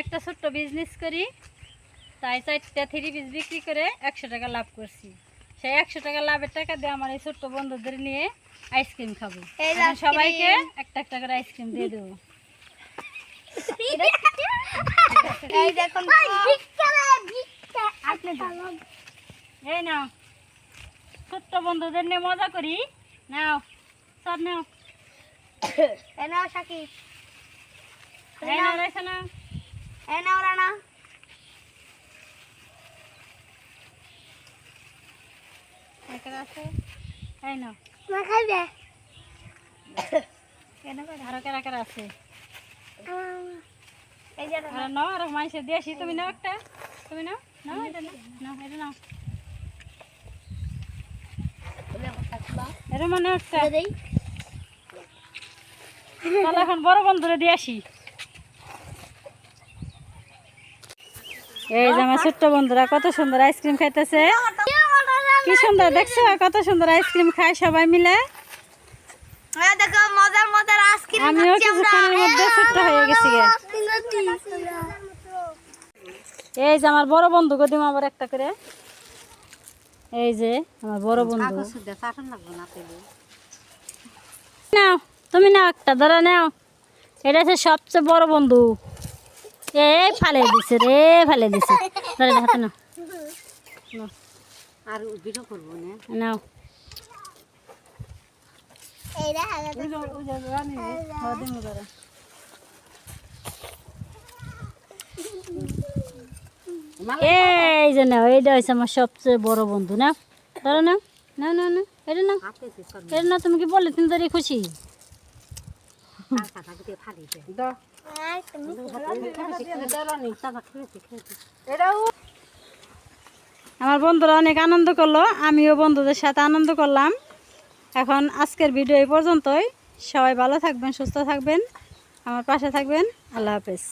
একটা ছোট্ট বিজনেস করি তাই চারটা থ্রি পিস বিক্রি করে একশো টাকা লাভ করছি। সেই একশো টাকা লাভের টাকা দিয়ে আমার এই ছোট্ট বন্ধুদের নিয়ে আইসক্রিম খাব। সবাইকে একটা একটা করে আইসক্রিম দিয়ে দেবো। এই নাও। ছোট্ট বন্ধুদের নিয়ে মজা করি। নাও সব নাও। নাও সাকিব। এই নাও রয়েছে না এ নাও রানা এখানে আছে এই নাও মা খাইবে আরও কারা কারা আছে এই যে আর নাও আর মানুষের দিয়েছি তুমি নাও একটা তুমি নাও নাও এটা নাও নাও এটা নাও এটা মানে একটা তাহলে এখন বড় বন্ধুরে দিয়ে আসি এই যে আমার ছোট্ট বন্ধুরা কত সুন্দর আইসক্রিম খাইতেছে। কি সুন্দর দেখছ? কত সুন্দর আইসক্রিম খায় সবাই মিলে। এই দেখো মজার মজার আইসক্রিম আমিও কিছুক্ষণের মধ্যে ছোট্ট হয়ে গেছি এই যে আমার বড় বন্ধু গদিম আবার একটা করে। এই যে আমার বড় বন্ধু। নাও তুমি নাও একটা ধরে নাও। এটা হচ্ছে সবচেয়ে বড় বন্ধু। এই ফালে দিছে রে ফালে দিছে। ধরে হাতে নাও। আর ভিডিও করব না। নাও। এই যে নাও এইটা হচ্ছে আমার সবচেয়ে বড় বন্ধু না ধরো না না না না এটা সব এটা না তুমি কি বললে? তুমি তো খুশি? আমার বন্ধুরা অনেক আনন্দ করল, আমিও বন্ধুদের সাথে আনন্দ করলাম। এখন আজকের ভিডিও এই পর্যন্তই। সবাই ভালো থাকবেন, সুস্থ থাকবেন, আমার পাশে থাকবেন। আল্লাহ হাফেজ।